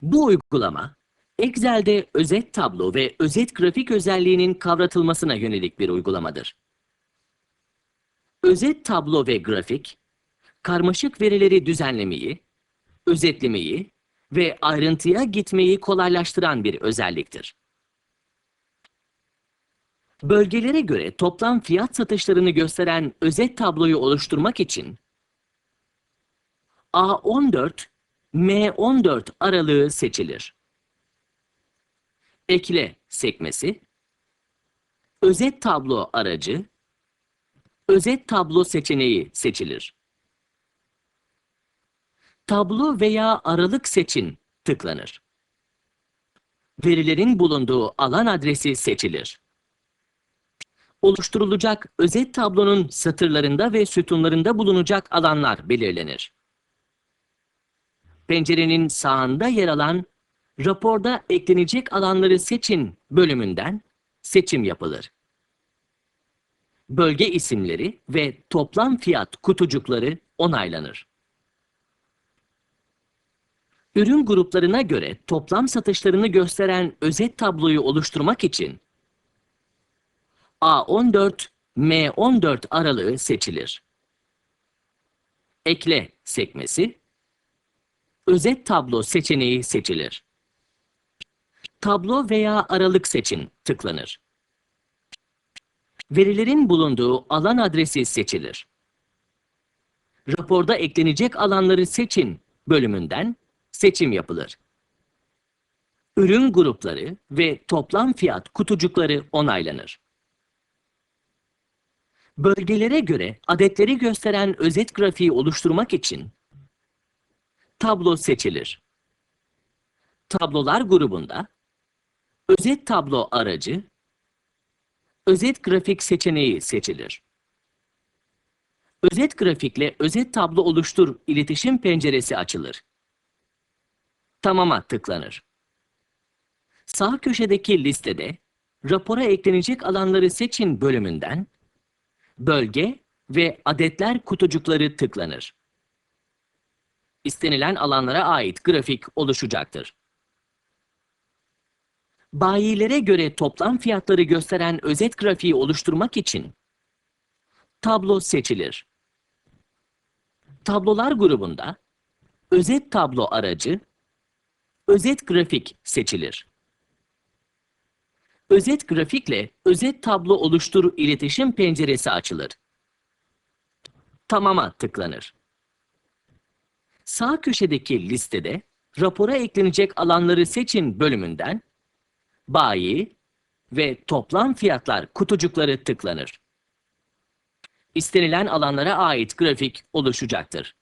Bu uygulama, Excel'de özet tablo ve özet grafik özelliğinin kavratılmasına yönelik bir uygulamadır. Özet tablo ve grafik, karmaşık verileri düzenlemeyi, özetlemeyi ve ayrıntıya gitmeyi kolaylaştıran bir özelliktir. Bölgelere göre toplam fiyat satışlarını gösteren özet tabloyu oluşturmak için A14 M14 aralığı seçilir. Ekle sekmesi, özet tablo aracı, özet tablo seçeneği seçilir. Tablo veya aralık seçin tıklanır. Verilerin bulunduğu alan adresi seçilir. Oluşturulacak özet tablonun satırlarında ve sütunlarında bulunacak alanlar belirlenir. Pencerenin sağında yer alan Raporda eklenecek alanları seçin bölümünden seçim yapılır. Bölge isimleri ve toplam fiyat kutucukları onaylanır. Ürün gruplarına göre toplam satışlarını gösteren özet tabloyu oluşturmak için A14 M14 aralığı seçilir. Ekle sekmesi özet tablo seçeneği seçilir. Tablo veya aralık seçin tıklanır. Verilerin bulunduğu alan adresi seçilir. Raporda eklenecek alanları seçin bölümünden seçim yapılır. Ürün grupları ve toplam fiyat kutucukları onaylanır. Bölgelere göre adetleri gösteren özet grafiği oluşturmak için tablo seçilir. Tablolar grubunda özet tablo aracı, özet grafik seçeneği seçilir. Özet grafikle özet tablo oluştur iletişim penceresi açılır. Tamama tıklanır. Sağ köşedeki listede rapora eklenecek alanları seçin bölümünden bölge ve adetler kutucukları tıklanır. İstenilen alanlara ait grafik oluşacaktır. Bayilere göre toplam fiyatları gösteren özet grafiği oluşturmak için tablo seçilir. Tablolar grubunda özet tablo aracı, özet grafik seçilir. Özet grafikle özet tablo oluştur iletişim penceresi açılır. Tamama tıklanır. Sağ köşedeki listede rapora eklenecek alanları seçin bölümünden bayi ve toplam fiyatlar kutucukları tıklanır. İstenilen alanlara ait grafik oluşacaktır.